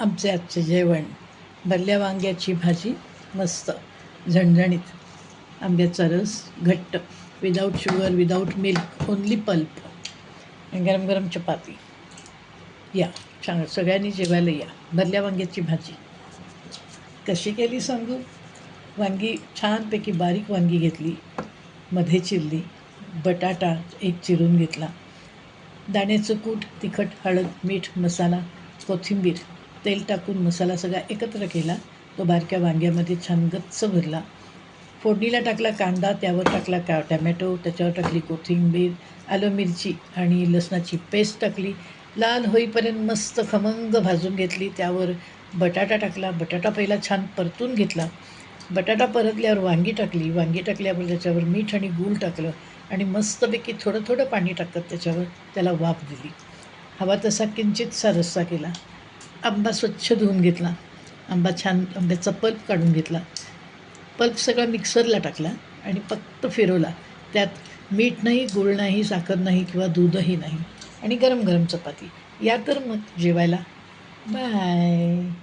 आमचे आजचे जेवण भरल्या वांग्याची भाजी मस्त झणझणीत. आंब्याचा रस घट्ट without sugar without milk only pulp गरम गरम चपाती. या छान सगळ्यांनी जेवायला या. भरल्या वांग्याची भाजी. कशी केली सांगू? वांगी छानपैकी बारीक वांगी घेतली मध्ये चिरली बटाटा एक चिरून घेतला दाण्याचं कूट तिखट हळद मीठ मसाला कोथिंबीर तेल टाकून मसाला सगळा एकत्र केला तो बारक्या वांग्यामध्ये छान गच्च भरला. फोडणीला टाकला कांदा त्यावर टाकला का टॅमॅटो त्याच्यावर टाकली कोथिंबीर आलं मिरची आणि लसणाची पेस्ट टाकली. लाल होईपर्यंत मस्त खमंग भाजून घेतली. त्यावर बटाटा टाकला. बटाटा पहिला छान परतून घेतला. बटाटा परतल्यावर वांगी टाकली. वांगी टाकल्यावर त्याच्यावर मीठ आणि गूळ टाकलं आणि मस्तपैकी थोडं थोडं पाणी टाकत त्याच्यावर त्याला वाफ दिली. हवा तसा किंचितसा रस्सा केला. आंबा स्वच्छ धुवून घेतला. आंबा छान आंब्याचा पल्प काढून घेतला. पल्प सगळा मिक्सरला टाकला आणि फक्त फिरवला. त्यात मीठ नाही गुळ नाही साखर नाही किंवा दूधही नाही आणि गरम गरम चपाती. या तर मग जेवायला. बाय.